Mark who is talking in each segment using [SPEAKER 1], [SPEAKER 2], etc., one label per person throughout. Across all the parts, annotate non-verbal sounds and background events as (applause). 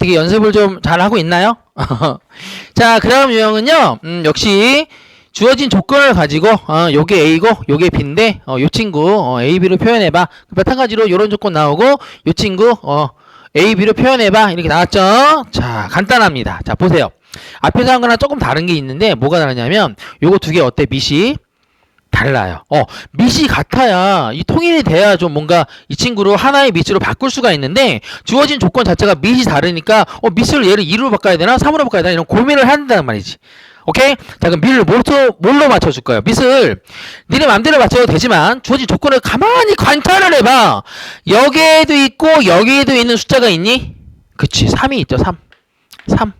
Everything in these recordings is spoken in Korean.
[SPEAKER 1] 어떻게 연습을 좀 잘 하고 있나요? (laughs) 자, 그 다음 유형은요, 음, 역시 주어진 조건을 가지고, 어, 요게 A고, 요게 B인데, 어, 요 친구, 어, A, B로 표현해봐. 마찬가지로 요런 조건 나오고, 요 친구, 어, A, B로 표현해봐. 이렇게 나왔죠? 자, 간단합니다. 자, 보세요. 앞에서 한 거랑 조금 다른 게 있는데, 뭐가 다르냐면, 요거 두 개 어때, 밑이? 달라요. 어, 밑이 같아야 이 통일이 돼야 좀 뭔가 이 친구를 하나의 밑으로 바꿀 수가 있는데 주어진 조건 자체가 밑이 다르니까 어, 밑을 얘를 2로 바꿔야 되나 3으로 바꿔야 되나 이런 고민을 한다는 말이지. 오케이? 자, 그럼 밑을 뭘로, 뭘로 맞춰줄 거예요? 밑을 니네 맘대로 맞춰도 되지만 주어진 조건을 가만히 관찰을 해봐. 여기에도 있고 여기에도 있는 숫자가 있니? 그치, 3이 있죠, 3. 3.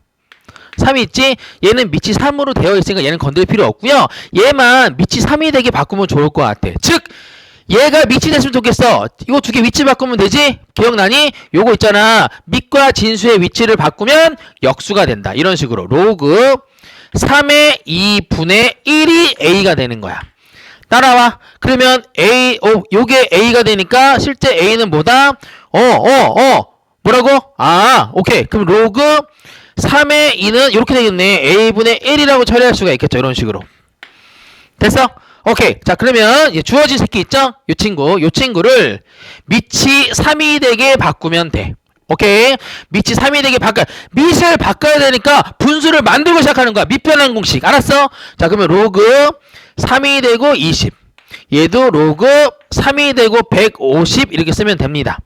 [SPEAKER 1] 3이 있지? 얘는 밑이 3으로 되어 있으니까 얘는 건들 필요 없고요. 얘만 밑이 3이 되게 바꾸면 좋을 것 같아. 즉 얘가 밑이 됐으면 좋겠어. 이거 두 개 위치 바꾸면 되지? 기억나니? 요거 있잖아. 밑과 진수의 위치를 바꾸면 역수가 된다. 이런 식으로 로그 3의 2분의 1이 A가 되는 거야. 따라와. 그러면 A, 어, 요게 A가 되니까 실제 A는 뭐다? 어, 어, 어. 뭐라고? 아, 오케이. 그럼 로그 3의 2는 이렇게 되겠네. A분의 1이라고 처리할 수가 있겠죠. 이런 식으로. 됐어? 오케이. 자, 그러면 얘 주어진 새끼 있죠? 이 친구. 이 친구를 밑이 3이 되게 바꾸면 돼. 오케이. 밑이 3이 되게 바꿔. 밑을 바꿔야 되니까 분수를 만들고 시작하는 거야. 밑변환 공식. 알았어? 자, 그러면 로그 3이 되고 20. 얘도 로그 3이 되고 150 이렇게 쓰면 됩니다.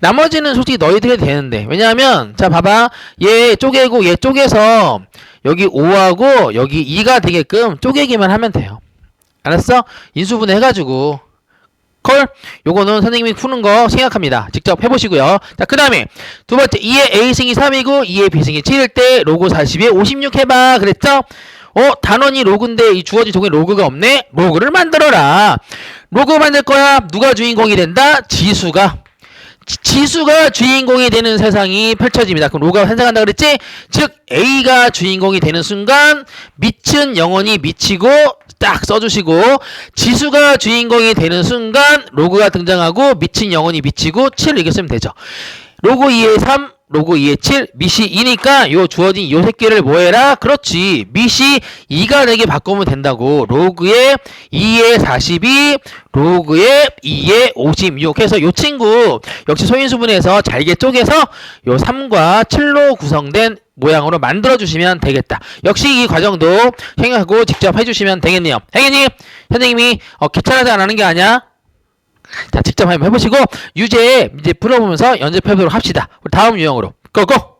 [SPEAKER 1] 나머지는 솔직히 너희들이 해도 되는데. 왜냐하면 자 봐봐. 얘 쪼개고 얘 쪼개서 여기 5하고 여기 2가 되게끔 쪼개기만 하면 돼요. 알았어? 인수분해 해가지고. 콜? 요거는 선생님이 푸는 거 생각합니다. 직접 해보시고요. 자그 다음에 두 번째 2의 A승이 3이고 2의 B승이 7일 때 로그 40에 56 해봐. 그랬죠? 어? 단원이 로그인데 이 주어진 종에 로그가 없네? 로그를 만들어라. 로그 만들 거야. 누가 주인공이 된다? 지수가 지- 지수가 주인공이 되는 세상이 펼쳐집니다. 그럼 로가 환생한다 그랬지? 즉 A가 주인공이 되는 순간 밑은 영원히 미치고 딱 써주시고 지수가 주인공이 되는 순간 로그가 등장하고 밑은 영원히 미치고 7 이렇게 쓰면 되죠. 로그 2의 3, 로그 2의 7, 밑이 2니까 요 주어진 요 새끼를 뭐 해라? 그렇지. 밑이 2가 되게 바꾸면 된다고. 로그의 2의 42, 로그의 2의 56 해서 요 친구 역시 소인수분해서 잘게 쪼개서 요 3과 7로 구성된 모양으로 만들어 주시면 되겠다. 역시 이 과정도 생각하고 직접 해주시면 되겠네요. 행여님, 선생님이 어, 귀찮아서 안 하는 게 아니야. 자, 직접 한번 해보시고 유제 이제 풀어보면서 연습해보도록 합시다. 다음 유형으로 고고!